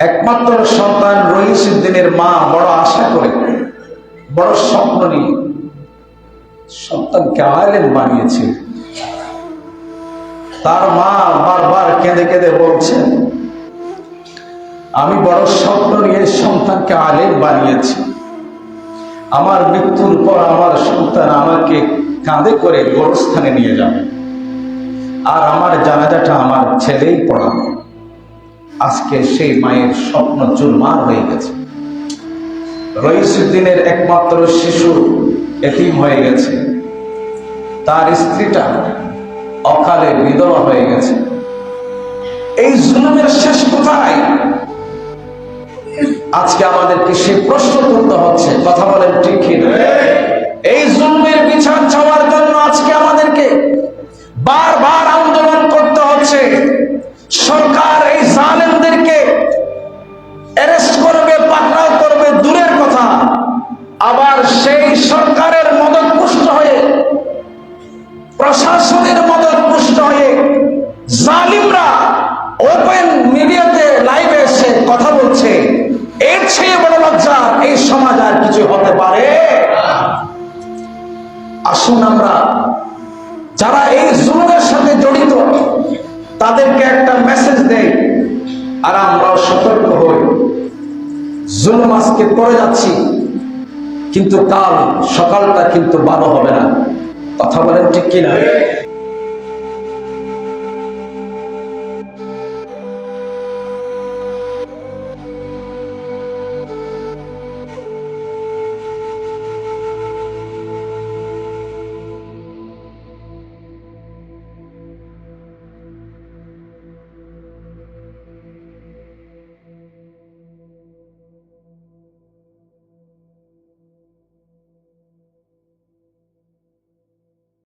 একমাত্র সন্তান রহিসুদ্দিনের মা বড় আশা করে, বড় স্বপ্ন নিয়ে সন্তানকে আলেম বানিয়েছে। তার মা বারবার কেঁদে কেঁদে বলছেন আমি বড় স্বপ্ন নিয়ে সন্তানকে আলেম বানিয়েছি। আমার মৃত্যুর পর আমার সন্তান আমাকে কাঁধে করে গোরস্থানে নিয়ে যাবে। আর আমার জানাজাটা আমার ছেলেই পড়াবে। আজকে সেই মায়ের স্বপ্ন চুরমার হয়ে গেছে। রইসুদ্দিনের একমাত্র শিশু এতিম হয়ে গেছে। তার স্ত্রীটা অকালে বিধবা হয়ে গেছে। এই জুলুমের শেষ কোথায়? আজকে আমাদেরকে সে প্রশ্ন করতে হচ্ছে। কথা বলেন ঠিক? এই সেই সরকারের মদত পুষ্ট হয়ে, প্রশাসনের মদত পুষ্ট হয়ে জালিমরা ওপেন মিডিয়াতে লাইভে এসে কথা বলছে। এর চেয়ে বড় লজ্জা এই সমাজ আর কিছু হতে পারে। আসুন আমরা, যারা এই জুলুমের সাথে জড়িত, তাদেরকে একটা মেসেজ দেই আর আমরাও সতর্ক হই। জুলুম আজকে করে যাচ্ছি। কিন্তু কাল সকালটা কিন্তু ভালো হবে না। কথা বলেন ঠিক কিনা?